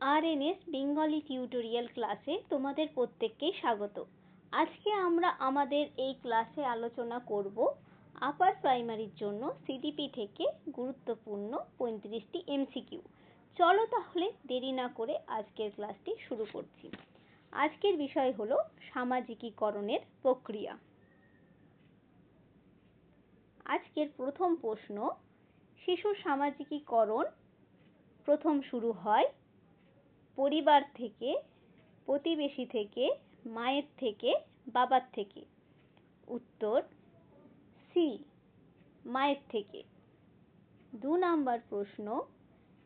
R N S Bengali tutorial ক্লাসে তোমাদের প্রত্যেককেই স্বাগত। আজকে আমরা আমাদের এই ক্লাসে আলোচনা করব আপার প্রাইমারির জন্য সিডিপি থেকে গুরুত্বপূর্ণ পঁয়ত্রিশটি এমসিকিউ চলো তাহলে দেরি না করে আজকের ক্লাসটি শুরু করছি। আজকের বিষয় হলো সামাজিকীকরণের প্রক্রিয়া। আজকের প্রথম প্রশ্ন, শিশুর সামাজিকীকরণ প্রথম শুরু হয় পরিবার থেকে, প্রতিবেশী থেকে, মায়ের থেকে, বাবার থেকে। উত্তর, সি, মায়ের থেকে। দু নাম্বার প্রশ্ন,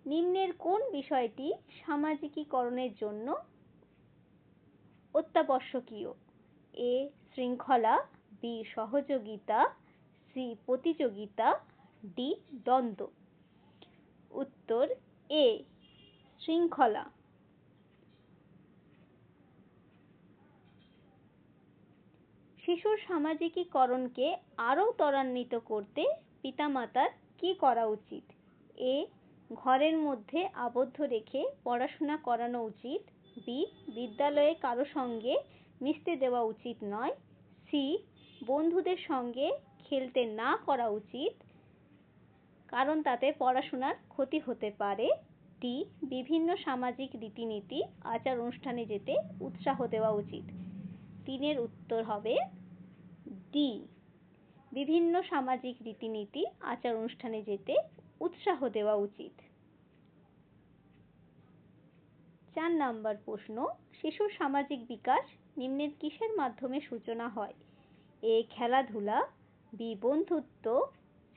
নিম্নের কোন বিষয়টি সামাজিকীকরণের জন্য অত্যাবশ্যকীয়? এ, শৃঙ্খলা, বি, সহযোগিতা, সি, প্রতিযোগিতা, ডি, দ্বন্দ্ব। উত্তর, এ, শৃঙ্খলা। শিশুর সামাজিকীকরণকে আরও ত্বরান্বিত করতে পিতামাতার কি করা উচিত? এ, ঘরের মধ্যে আবদ্ধ রেখে পড়াশোনা করানো উচিত। বি, বিদ্যালয়ে কারও সঙ্গে মিশতে দেওয়া উচিত নয়। সি, বন্ধুদের সঙ্গে খেলতে না করা উচিত, কারণ তাতে পড়াশোনার ক্ষতি হতে পারে। ডি, বিভিন্ন সামাজিক রীতিনীতি আচার অনুষ্ঠানে যেতে উৎসাহ দেওয়া উচিত। তিনের উত্তর হবে ডি, বিভিন্ন সামাজিক রীতিনীতি, আচার অনুষ্ঠানে যেতে উৎসাহ দেওয়া উচিত। চার নাম্বার প্রশ্ন, শিশুর সামাজিক বিকাশ নিম্নের কিসের মাধ্যমে সূচনা হয়? এ, খেলাধুলা, বি, বন্ধুত্ব,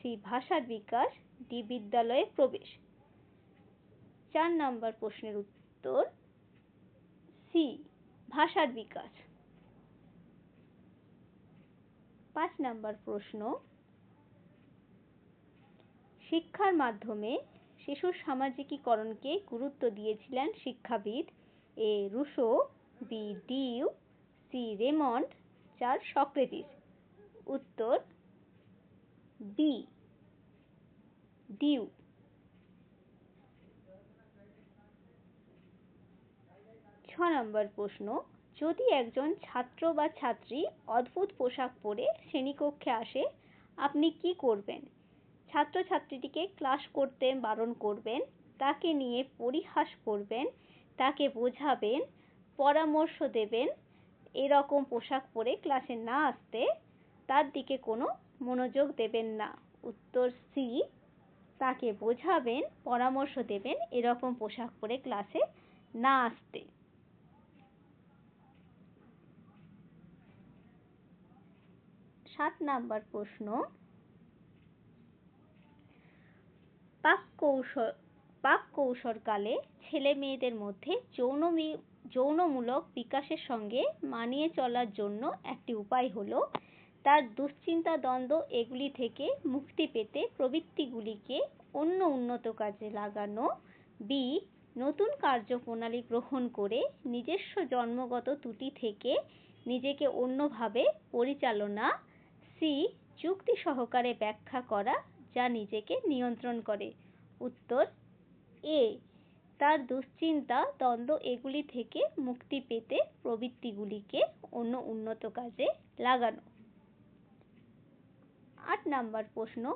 সি, ভাষার বিকাশ, ডি, বিদ্যালয়ে প্রবেশ। চার নাম্বার প্রশ্নের উত্তর, সি, ভাষার বিকাশ। পাঁচ নাম্বার প্রশ্ন। শিক্ষার মাধ্যমে শিশুর সামাজিকীকরণকে গুরুত্ব দিয়েছিলেন শিক্ষাবিদ A Rousseau B Dewey C Raymond, চার সক্রেটিস। উত্তর, বি ডিউ। ছ নম্বর প্রশ্ন যদি একজন ছাত্র বা ছাত্রী অদ্ভুত পোশাক পরে শ্রেণীকক্ষে আসে, আপনি কি করবেন? ছাত্রছাত্রীটিকে ক্লাস করতে বারণ করবেন, তাকে নিয়ে পরিহাস করবেন, তাকে বোঝাবেন, পরামর্শ দেবেন, এরকম পোশাক পরে ক্লাসে না আসতে তার দিকে কোনো মনোযোগ দেবেন না। উত্তর সি, তাকে বোঝাবেন, পরামর্শ দেবেন, এরকম পোশাক পরে ক্লাসে না আসতে। সাত নাম্বার প্রশ্ন। পাক কৌশল, পাক কৌশলকালে ছেলে মেয়েদের মধ্যে যৌন যৌনমূলক বিকাশের সঙ্গে মানিয়ে চলার জন্য একটি উপায় হলো তার দুশ্চিন্তা দ্বন্দ্ব এগুলি থেকে মুক্তি পেতে প্রবৃত্তিগুলিকে অন্য উন্নত কাজে লাগানো। বি, নতুন কার্যপ্রণালী গ্রহণ করে নিজস্ব জন্মগত ত্রুটি থেকে নিজেকে অন্যভাবে পরিচালনা। সি যুক্তি সহকারে ব্যাখ্যা করা যা নিজেকে নিয়ন্ত্রণ করে। উত্তর, এ, তার দুশ্চিন্তা, দ্বন্দ্ব এগুলি থেকে মুক্তি পেতে প্রবৃত্তিগুলিকে অন্য উন্নত কাজে লাগানো। আট নাম্বার প্রশ্ন,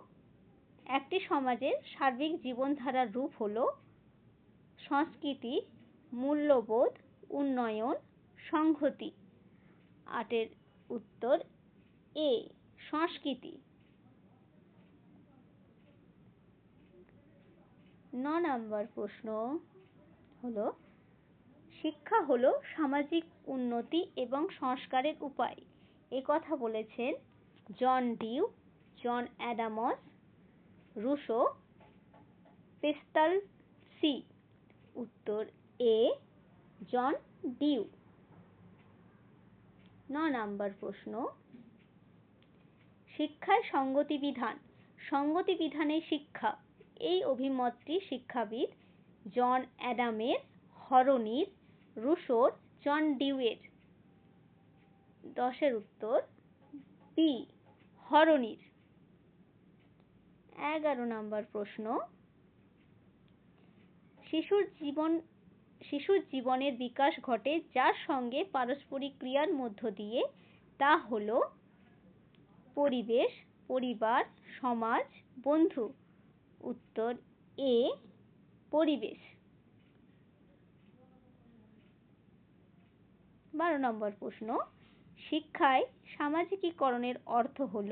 একটি সমাজের সার্বিক জীবনধারার রূপ হল সংস্কৃতি, মূল্যবোধ, উন্নয়ন, সংহতি। আটের উত্তর, এ সংস্কৃতি। ন নম্বর প্রশ্ন হলো, শিক্ষা হলো সামাজিক উন্নতি এবং সংস্কারের উপায়। এ কথা বলেছেন John Dewey, John Adams, Rousseau Pestalozzi C উত্তর এ, জন ডিউ। ন নাম্বার প্রশ্ন শিক্ষায় সঙ্গতি বিধান সঙ্গতি বিধানের শিক্ষা। এই অভিমতটি শিক্ষাবিদ জন অ্যাডামের, হরনির, রুশোর, জন ডিউয়ের। দশের উত্তর, বি, হরনির। এগারো নম্বর প্রশ্ন। শিশুর জীবন, শিশুর জীবনের বিকাশ ঘটে যার সঙ্গে পারস্পরিক ক্রিয়ার মধ্য দিয়ে। তা হল পরিবেশ, পরিবার, সমাজ, বন্ধু। উত্তর এ, পরিবেশ। বারো নম্বর প্রশ্ন, শিক্ষায় সামাজিকীকরণের অর্থ হল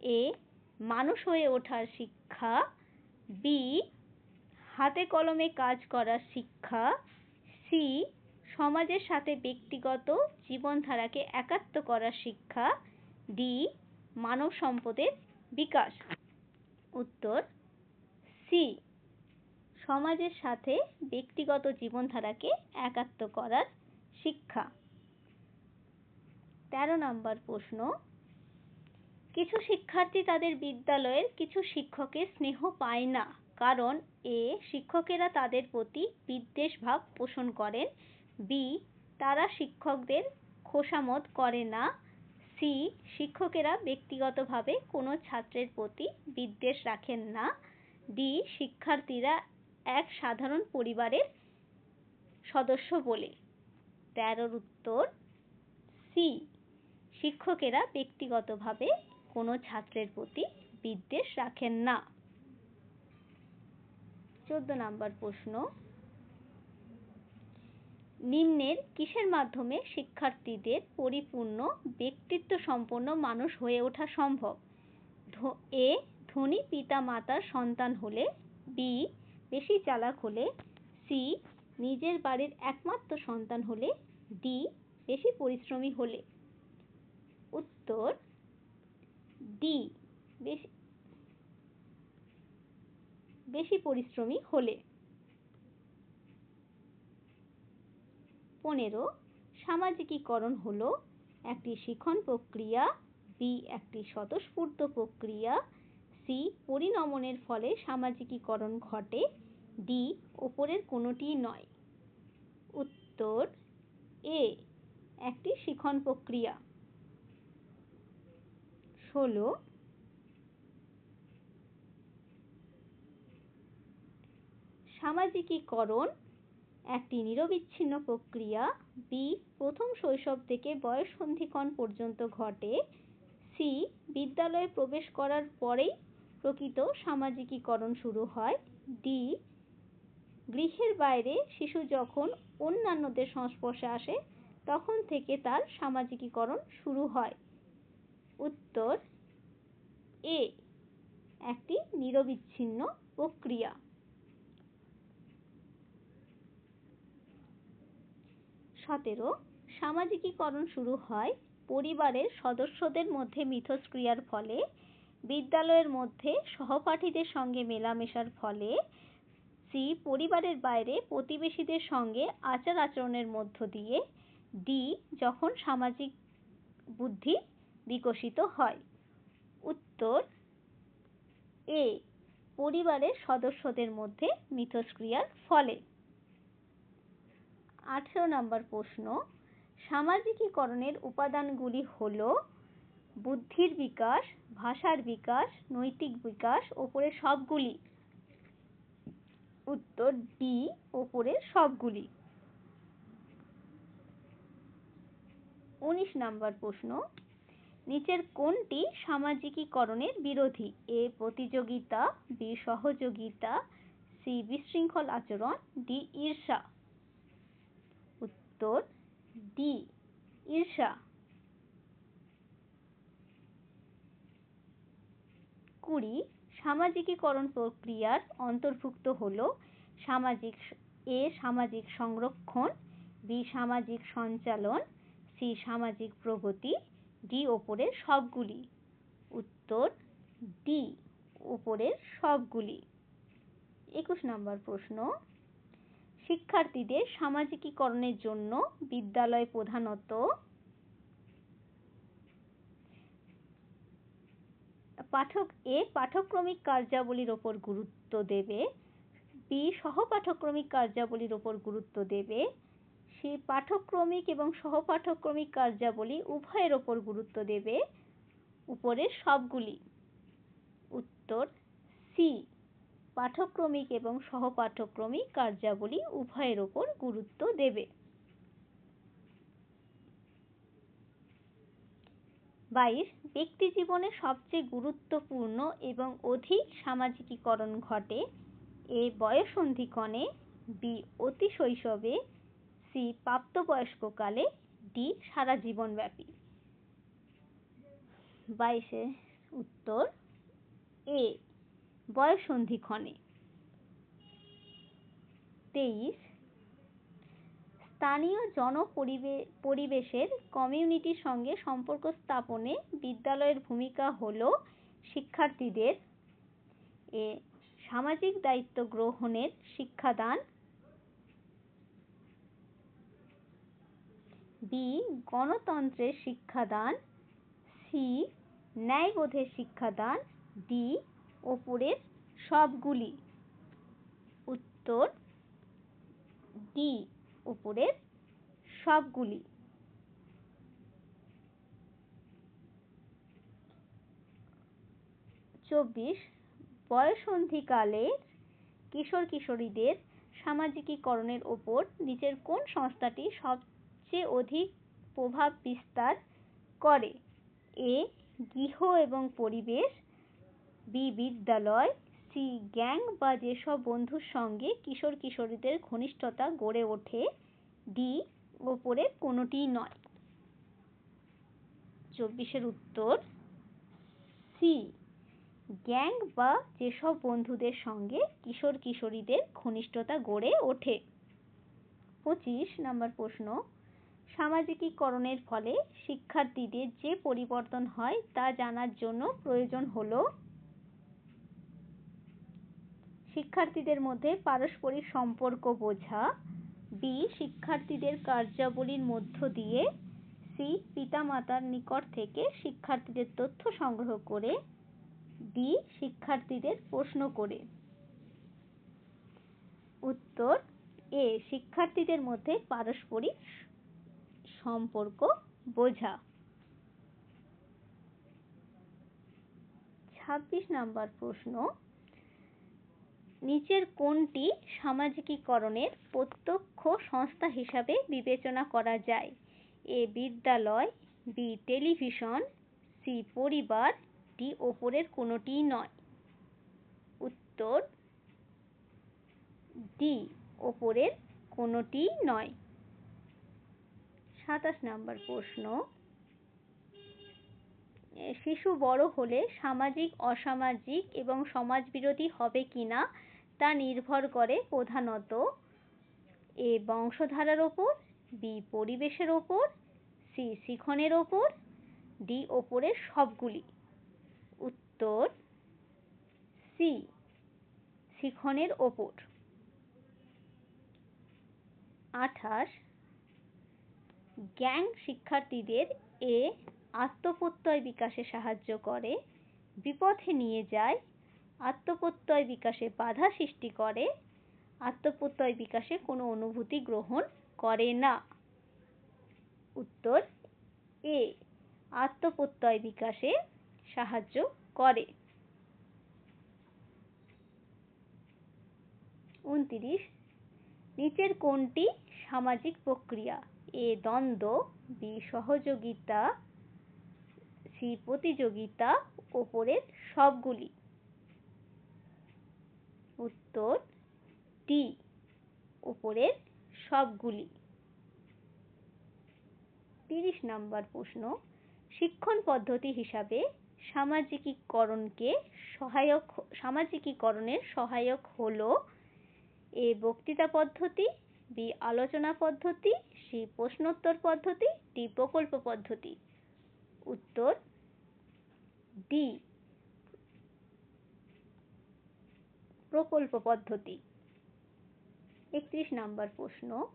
এ, মানুষ হয়ে ওঠার শিক্ষা, বি, হাতে কলমে কাজ করার শিক্ষা, সি, সমাজের সাথে ব্যক্তিগত জীবনধারাকে একাত্ম করার শিক্ষা, ডি মানব সম্পদের বিকাশ। উত্তর, সি। সমাজের সাথে ব্যক্তিগত জীবনধারাকে একাত্ম করার শিক্ষা। তেরো নম্বর প্রশ্ন, কিছু শিক্ষার্থী তাদের বিদ্যালয়ের কিছু শিক্ষকের স্নেহ পায় না, কারণ এ, শিক্ষকেরা তাদের প্রতি বিদ্বেষ ভাব পোষণ করেন, বি, তারা শিক্ষকদের খোসামত করে না সি, শিক্ষকেরা ব্যক্তিগতভাবে কোনো ছাত্রের প্রতি বিদ্বেষ রাখেন না। ডি, শিক্ষার্থীরা এক সাধারণ পরিবারের সদস্য বলে। তেরোর উত্তর, সি, শিক্ষকেরা ব্যক্তিগতভাবে কোনো ছাত্রের প্রতি বিদ্বেষ রাখেন না। চোদ্দ নাম্বার প্রশ্ন নিম্নের কিসের মাধ্যমে শিক্ষার্থীদের পরিপূর্ণ ব্যক্তিত্ব সম্পন্ন মানুষ হয়ে ওঠা সম্ভব? এ, ধনী পিতা মাতার সন্তান হলে, বি, বেশি চালাক হলে, সি, নিজের বাড়ির একমাত্র সন্তান হলে, ডি, বেশি পরিশ্রমী হলে। উত্তর, ডি, বেশি বেশি পরিশ্রমী হলে। পনেরো, সামাজিকীকরণ হল একটি শিখন প্রক্রিয়া, বি একটি স্বতঃস্ফূর্ত প্রক্রিয়া, সি পরিণমনের ফলে সামাজিকীকরণ ঘটে, ডি ওপরের কোনোটি নয়। উত্তর, এ একটি শিখন প্রক্রিয়া। ষোলো, সামাজিকীকরণ একটি নিরবিচ্ছিন্ন প্রক্রিয়া বি প্রথম শৈশব থেকে বয়স সন্ধিক্ষণ পর্যন্ত ঘটে। সি বিদ্যালয়ে প্রবেশ করার পরেই প্রকৃত সামাজিকীকরণ শুরু হয়। ডি গৃহের বাইরে শিশু যখন অন্যান্যদের সংস্পর্শে আসে, তখন থেকে তার সামাজিকীকরণ শুরু হয়। উত্তর এ একটি নিরবিচ্ছিন্ন প্রক্রিয়া। সতেরো, সামাজিকীকরণ শুরু হয় পরিবারের সদস্যদের মধ্যে মিথস্ক্রিয়ার ফলে, বিদ্যালয়ের মধ্যে সহপাঠীদের সঙ্গে মেলামেশার ফলে সি পরিবারের বাইরে প্রতিবেশীদের সঙ্গে আচার আচরণের মধ্য দিয়ে ডি যখন সামাজিক বুদ্ধি বিকশিত হয়। উত্তর এ পরিবারের সদস্যদের মধ্যে মিথস্ক্রিয়ার ফলে। আঠেরো নম্বর প্রশ্ন, সামাজিকীকরণের উপাদানগুলি হল বুদ্ধির বিকাশ, ভাষার বিকাশ, নৈতিক বিকাশ, ওপরের সবগুলি। উত্তর ডি ওপরের সবগুলি। উনিশ নম্বর প্রশ্ন, নিচের কোনটি সামাজিকীকরণের বিরোধী? এ, প্রতিযোগিতা, বি, সহযোগিতা, সি, বিশৃঙ্খল আচরণ, ডি, ঈর্ষা। উত্তর ডি, ঈর্ষা। কুড়ি, সামাজিকীকরণ প্রক্রিয়ার অন্তর্ভুক্ত হল সামাজিক এ, সামাজিক সংরক্ষণ, বি, সামাজিক সঞ্চালন, সি, সামাজিক প্রগতি, ডি, ওপরের সবগুলি। উত্তর ডি, ওপরের সবগুলি। একুশ নম্বর প্রশ্ন। শিক্ষার্থীদের সামাজিকীকরণের জন্য বিদ্যালয় প্রধানত পাঠক এ পাঠক্রমিক কার্যাবলীর ওপর গুরুত্ব দেবে, বি সহপাঠক্রমিক কার্যাবলীর ওপর গুরুত্ব দেবে, সে পাঠক্রমিক এবং সহপাঠক্রমিক কার্যাবলী উভয়ের ওপর গুরুত্ব দেবে, উপরের সবগুলি। উত্তর সি। পাঠক্রমিক এবং সহপাঠক্রমিক কার্যাবলী উভয়ের ওপর গুরুত্ব দেবে। বাইশ, ব্যক্তি জীবনে সবচেয়ে গুরুত্বপূর্ণ এবং অধিক সামাজিকীকরণ ঘটে এ বয়সন্ধিক্ষণে বি অতি শৈশবে সি প্রাপ্তবয়স্ককালে ডি সারা জীবনব্যাপী। বাইশে উত্তর এ বয়সন্ধিক্ষণে তেইশ, স্থানীয় জন পরিবেশের কমিউনিটির সঙ্গে সম্পর্ক স্থাপনে বিদ্যালয়ের ভূমিকা হল শিক্ষার্থীদের এ সামাজিক দায়িত্ব গ্রহণের শিক্ষাদান। বি, গণতন্ত্রের শিক্ষাদান। সি, ন্যায়বোধের শিক্ষাদান। ডি ওপরের সবগুলি। উত্তর ডি উপরের সবগুলি। চব্বিশ বয়সন্ধিকালের কিশোর কিশোরীদের সামাজিকীকরণের ওপর নিচের কোন সংস্থাটি সবচেয়ে অধিক প্রভাব বিস্তার করে? এ, গৃহ এবং পরিবেশ বি বিদ্যালয় সি গ্যাং বা যেসব বন্ধুর সঙ্গে কিশোর কিশোরীদের ঘনিষ্ঠতা গড়ে ওঠে, ডি ওপরে কোনোটিই নয়। চব্বিশের উত্তর, সি গ্যাং বা যেসব বন্ধুদের সঙ্গে কিশোর কিশোরীদের ঘনিষ্ঠতা গড়ে ওঠে। পঁচিশ, নম্বর প্রশ্ন, সামাজিকীকরণের ফলে শিক্ষার্থীদের যে পরিবর্তন হয় তা জানার জন্য প্রয়োজন হল শিক্ষার্থীদের মধ্যে পারস্পরিক সম্পর্ক বোঝা বি শিক্ষার্থীদের কার্যাবলীর মধ্য দিয়ে সি পিতামাতার নিকট থেকে শিক্ষার্থীদের তথ্য সংগ্রহ করে ডি শিক্ষার্থীদের প্রশ্ন করে। উত্তর এ শিক্ষার্থীদের মধ্যে পারস্পরিক সম্পর্ক বোঝা। ছাব্বিশ নাম্বার প্রশ্ন নিচের কোনটি সামাজিকীকরণের প্রত্যক্ষ সংস্থা হিসাবে বিবেচনা করা যায়। এ বিদ্যালয়, বি টেলিভিশন, সি পরিবার, ডি ওপরের কোনোটিই নয়। উত্তর, ডি ওপরের কোনোটিই নয়। সাতাশ নাম্বার প্রশ্ন। শিশু বড় হলে সামাজিক, অসামাজিক এবং সমাজবিরোধী হবে কিনা তা নির্ভর করে প্রধানত এ বংশধারার ওপর, বি পরিবেশের ওপর, সি শিখনের ওপর, ডি ওপরের সবগুলি। উত্তর, সি শিখনের ওপর। আঠাশ, গ্যাং শিক্ষার্থীদের এ আত্মপ্রত্যয় বিকাশে সাহায্য করে, বিপথে নিয়ে যায় আত্মপ্রত্যয় বিকাশে বাধা সৃষ্টি করে, আত্মপ্রত্যয় বিকাশে কোনো অনুভূতি গ্রহণ করে না। উত্তর, এ, আত্মপ্রত্যয় বিকাশে সাহায্য করে। উনত্রিশ, নিচের কোনটি সামাজিক প্রক্রিয়া? এ, দ্বন্দ্ব, বি, সহযোগিতা, সি, প্রতিযোগিতা, ওপরের সবগুলি। উত্তর ডি উপরের সবগুলি। তিরিশ নম্বর প্রশ্ন, শিক্ষণ পদ্ধতি হিসাবে সামাজিকীকরণকে সহায়ক সামাজিকীকরণের সহায়ক হল এ বক্তৃতা পদ্ধতি বি আলোচনা পদ্ধতি সি প্রশ্নোত্তর পদ্ধতি ডি প্রকল্প পদ্ধতি। উত্তর ডি প্রকল্প পদ্ধতি। একত্রিশ নাম্বার প্রশ্ন,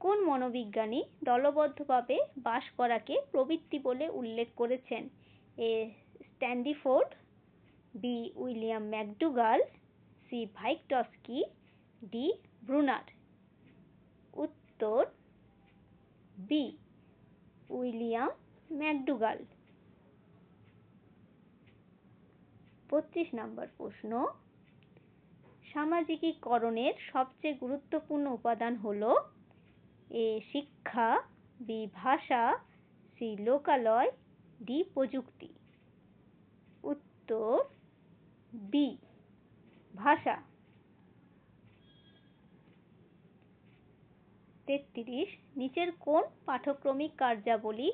কোন মনোবিজ্ঞানী দলবদ্ধভাবে বাস করাকে প্রবৃত্তি বলে উল্লেখ করেছেন? A Stanford, B William McDougall, C Vygotsky, D Bruner. উত্তর, বি উইলিয়াম ম্যাকডুগাল। পঁচিশ নম্বর প্রশ্ন সামাজিকীকরণের সবচেয়ে গুরুত্বপূর্ণ উপাদান হল এ, শিক্ষা, বি, ভাষা, সি, লোকালয়, ডি, প্রযুক্তি। উত্তর, বি, ভাষা। তেত্রিশ, নিচের কোন পাঠক্রমিক কার্যাবলী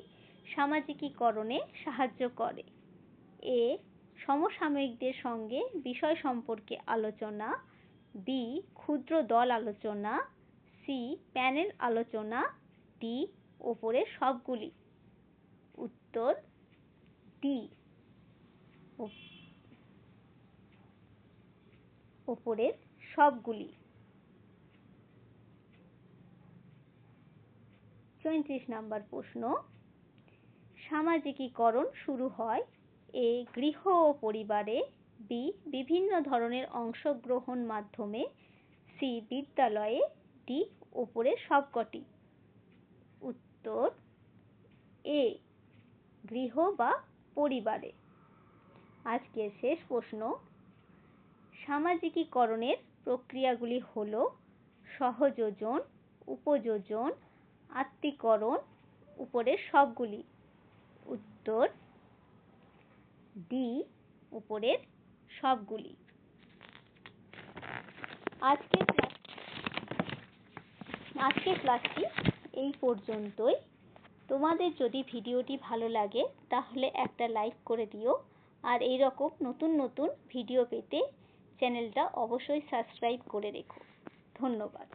সামাজিকীকরণে সাহায্য করে? এ, সমসাময়িকদের সঙ্গে বিষয় সম্পর্কে আলোচনা বি ক্ষুদ্র দল আলোচনা সি প্যানেল আলোচনা ডি ওপরের সবগুলি। উত্তর ডি ওপরের সবগুলি। চৌত্রিশ নম্বর প্রশ্ন। সামাজিকীকরণ শুরু হয় এ গৃহ ও পরিবারে বি বিভিন্ন ধরনের অংশগ্রহণ মাধ্যমে সি বিদ্যালয়ে ডি ওপরের সবকটি। উত্তর এ গৃহ বা পরিবারে। আজকের শেষ প্রশ্ন, সামাজিকীকরণের প্রক্রিয়াগুলি হল সহযোজন, উপযোজন, আত্মীকরণ উপরের সবগুলি। উত্তর ডি উপরের সবগুলি। আজকের আজকের ক্লাসটি এই পর্যন্তই। তোমাদের যদি ভিডিওটি ভালো লাগে, তাহলে একটা লাইক করে দিও। আর এই রকম নতুন নতুন ভিডিও পেতে চ্যানেলটা অবশ্যই সাবস্ক্রাইব করে রেখো। ধন্যবাদ।